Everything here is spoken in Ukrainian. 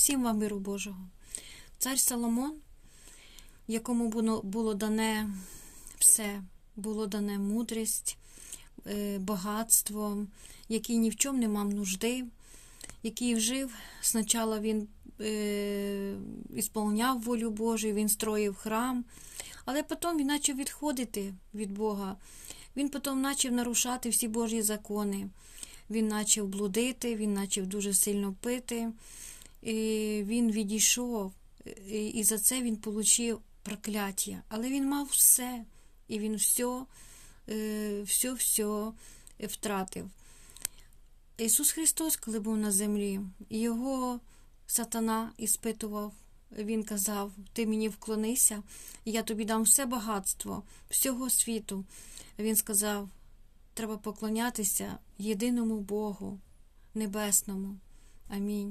Всім вам миру Божого. Цар Соломон, якому було, дане все, було дане мудрість, е, багатство, який ні в чому не мав нужди, який жив. Спочатку він е, волю Божу, він строїв храм, але потім він почав відходити від Бога. Він потім почав нарушати всі Божі закони. Він почав блудити, він почав дуже сильно пити, він відійшов, і, за це він отримав прокляття. Але він мав все, і він все, все, все втратив. Ісус Христос, коли був на землі, його сатана іспитував. Він казав: Ти мені вклонися, я тобі дам все багатство всього світу. Він сказав: треба поклонятися єдиному Богу Небесному. Амінь.